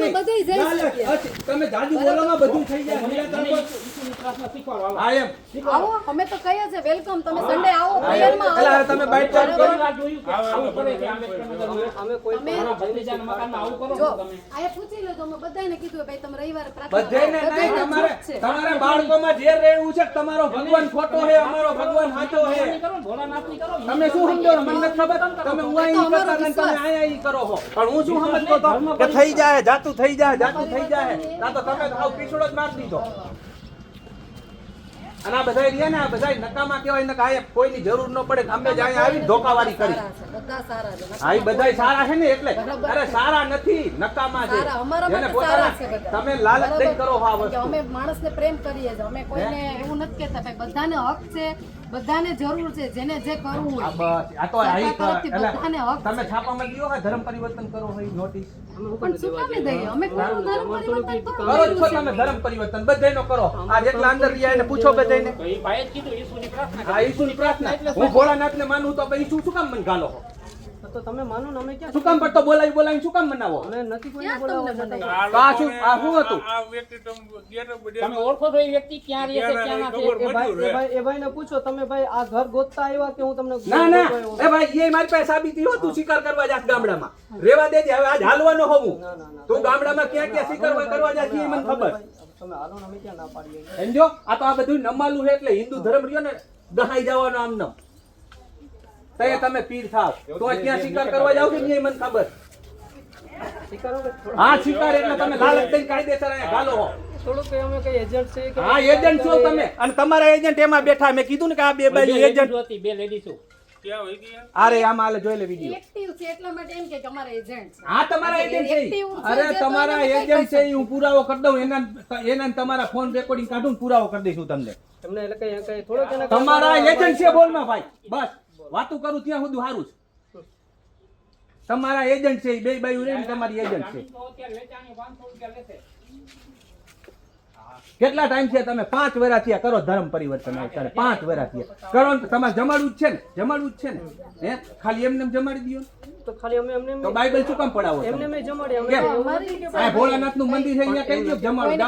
જઈ તમે જાજુ બોલોમાં બધું થઈ જાય. મને તો- શીખવાડો, હા, એમ. આવો અમે તો કહીએ છે વેલકમ તમે સન્ડે આવો પ્રેયરમાં આવો. હવે તમે બાઇટ ચાલુ કરો. ઘણી વાર કે આવું કરે છે આંબેડકર નગરમાં. અમે કોઈ ભત્રીજાના મકાનમાં આવું કરો જો આયા પૂછી લો તો અમે બધાને કીધું ભાઈ તમે રવિવારે પ્રાર્થના બધાયને નહીં, તમારે. તમારે બાળકોમાં ઝેર રહેવું છે તમારો ભગવાન ખોટો છે અમારો ભગવાન સાચો છે. ભોળાની કરો ને, ભોળાનાથની કરો તમે શું સમજો? છો? મને ખબર. તમે હું અહીં કરતા તમે કરો છો પણ હું શું સમજતો કે થઈ જાય જાતું થઈ જાય જાતું થઈ જાય. ના તો તમે હાવ પીછડો જ મારી દીધો. અને આ બધા રહ્યા ને આ બધા નકામા કહેવાય ને કાંઈ કોઈની જરૂર ન પડે અમે જ અહીંયા આવીને ધોકાવાળી કરી. છે, બધા સારા છે. હા ને એટલે? અરે સારા નથી નકામા છે. પોતાના તમે લાલચ કરો આ વસ્તુ. અમે માણસને પ્રેમ કરીએ છીએ અમે કોઈને એવું નથી કહેતા ભાઈ બધાને હક છે બધાને જરૂર છે જેને જે કરવું હોય. આ તો આ તરફથી બધાને હક તમે છાપામાં દીધો ધર્મ પરિવર્તન કરો હોય નોટિસ પણ શું કામે દઈએ. અમે કોઈનું ધર્મ પરિવર્તન કરો. છો તમે ધર્મ પરિવર્તન. બધાયનો કરો. આ જેટલા અંદર રહ્યા એને પૂછો બધાયને. તો ભાઈએ કીધું ઈસુની પ્રાર્થના. આ ઈસુની પ્રાર્થના. હું ભોળાનાથને માનું તો ઈસુ શું કામ મને ગાલો? તો તમે માનો અમે ક્યાં શું કામ પડતો? બોલાવી બોલાવી શું કામ મનાવો? અમે નથી કોઈને બોલાવવા તમને જતા. તો આ શું આ શું હતું? આ વ્યક્તિ તમે ઘેર બધે તમે ઓળખો છો એ વ્યક્તિ ક્યાં રહે છે ક્યાં ના એ ભાઈ એ ભાઈને પૂછો તમે ભાઈ આ ઘર ગોતતા આવ્યા કે હું તમને ના ના. એ ભાઈ એ મારી પાસે સાબિતી હતું શિકાર કરવા જાત ગામડામાં. રેવા દેજે હવે આજ હાલવાનો હોવું ના, ના, ના. તું ગામડામાં ક્યાં ક્યાં શિકાર કરવા જાત એ મને ખબર. તમે હાલો અમે ક્યાં ના પાડીએ? સમજો? આ તો આ બધું નમાલું છે એટલે હિન્દુ ધર્મ રહ્યો ને દહાઈ જવાનો આમ નમ. તય તમે પીર થાવ. તો આ ક્યાં શિકાર કરવા જાવ કે નહીં મને ખબર? થોડો- હા શિકાર એટલે તમે લાલચ દઈને કાયદેસર અહીંયા ગાલો હો. થોડુંક કઈ અમે કઈ એજન્ટ છે કે હા એજન્ટ છો તમે. અને તમારા એજન્ટ એમાં બેઠા મેં કીધું ને કે આ બે બાજુ એજન્ટ હતી બે લેડીઝો ક્યાં હોય ગયા અરે આમાં હાલે જોઈ લે વીડિયો એક્ટિવ છે એટલા માટે એમ કે અમારા એજન્ટ છે. હા તમારા એજન્ટ છે અરે તમારા એજન્ટ છે હું પુરાવો કરી દઉં. એના એના તમારા ફોન રેકોર્ડિંગ કાઢું પુરાવો કરી દઈશું તમને. તમને એટલે કઈ કઈ થોડોક તમારા એજન્ટ છે બોલમાં ભાઈ. બસ. વાતું કરું ત્યાં સુધી સારું છે. તમારા એજન્ટ છે બે બાયું રે તમારી એજન્ટ છે. તો અત્યારે વેચાણી 500 રૂપિયા લેશે કેટલા ટાઈમ છે તમે? પાંચ વેરા થયા. કરો ધર્મ પરિવર્તન અત્યારે પાંચ વેરા થયા. કરો ને તમારે જમાડવું જ છે ને. જમાડવું જ છે ને. હે? ખાલી એમને એમ જમાડી દો તો ખાલી અમે એમને તો બાઇબલ શું કામ પડાવો એમને મે કે આ ભોળાનાથનું મંદિર છે અહીંયા કહી દો જમાડો.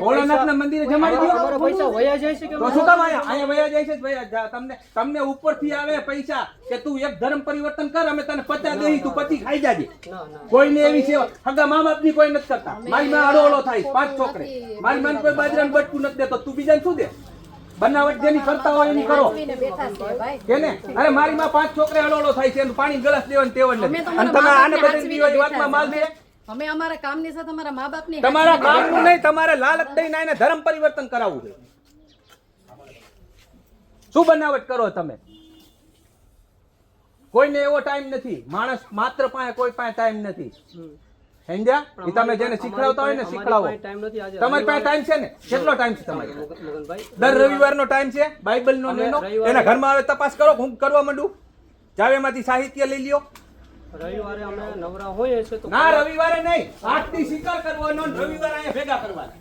ભોળાનાથ ના મંદિરે જમાડી દો અમારા પૈસા વયા જાય છે કે તો શું કામ આયા અહીંયા વયા જાય છે? ભાઈ તમને તમને ઉપરથી આવે પૈસા કે તું એક ધર્મ પરિવર્તન કર અમે તને પચાસ દેહી તું પછી ખાઈ જાજે. ના ના કોઈને એવી સેવા હગા મા બાપની કોઈ નથી કરતા. મારી માં અડો અડો થાય પાંચ છોકરે. મારી માં કોઈ બાજરાનું બટકું નથી દેતો. તું બીજાને શું દે? બનાવટ જેની કરતા હોય એની કરો. કેને અરે મારી માં પાંચ છોકરે અડો અડો થાય છે પાણી ગલાસ દેવાનું જ નથી. અને તમે આને બધી દિવસ વાતમાં માલ દે? અમે અમારા કામની સાથે અમારા મા બાપની તમારા કામનું નહીં તમારે લાલચ દઈને આને ધર્મ પરિવર્તન કરાવવું છે. શું બનાવટ કરો તમે? કોઈને એવો ટાઈમ નથી. માણસ માત્ર પાસે કોઈ પાસે ટાઈમ નથી. હમ. એ તમે જેને શીખડાવતા હોય ને શીખડાવો તમારી પાસે ટાઈમ છે ને? કેટલો ટાઈમ છે તમારી દર રવિવારનો ટાઈમ છે? બાઇબલ નો અમે લેનો રવિવારે- એના ઘરમાં આવે તપાસ કરો હું કરવા માંડું? જાવેમાંથી સાહિત્ય લઈ લ્યો. રવિવારે અમે નવરા હોઈએ છે તો ના રવિવારે નહીં. આજથી શિકાર કરવાનો રવિવારે અહીંયા ભેગા કરવાના.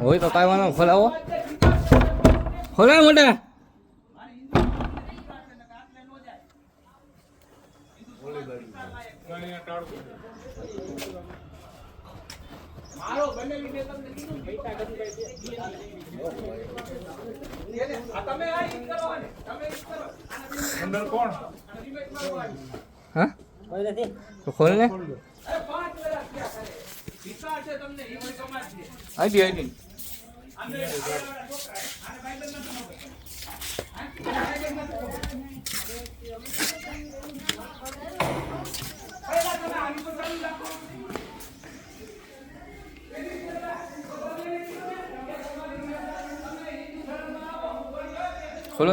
હોય તો કાંઈ વાંધો ખોલાવો ખોલાવો મોટા. અહીંયા ટાળું મારો બનેવી મેં તમને કીધું ને, એને- આ તમે આ ઈ કરો ને, તમે ઈ કરો. અંદર કોણ અને રિમેટ મારવાની. હા તો ખોલ ને અરે પાંચ વર્ષ થયા ખરે. શિકાર છે તમને ઈ મને કમાલ છે. આઈડી આઈડી આને આયા છોકરા, આને બાઇબલમાં શું ખબર? આને બાઇબલમાં શું ખબર? પહેલા તમે આની પર ચાલુ રાખો. ખોલો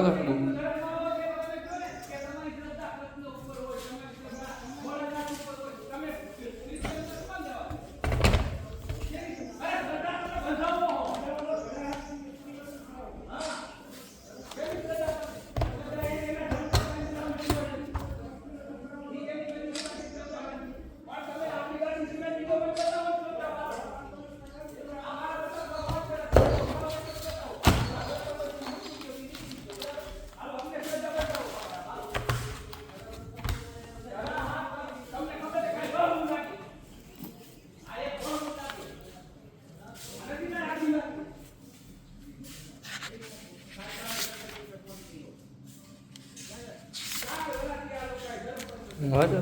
તો વાંચો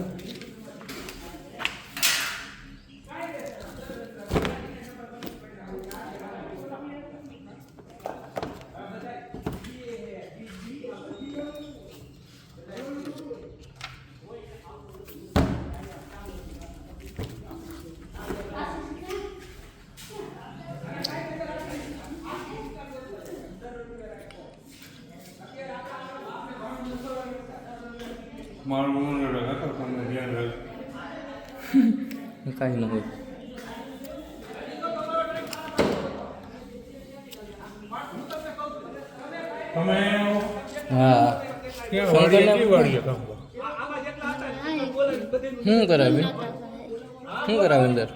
મારું મન હતો તમને ધ્યાન રાખ કાંઈ ન હોય. તમે હા. શું કરાવી? શું કરાવે અંદર?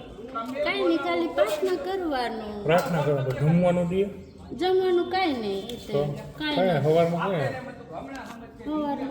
કઈ નહીં ખાલી પ્રાર્થના કરવાનું. પ્રાર્થના કરવાનું જમવાનું દે? જમવાનું કઈ નહીં તો કઈ હવારમાં સવારમાં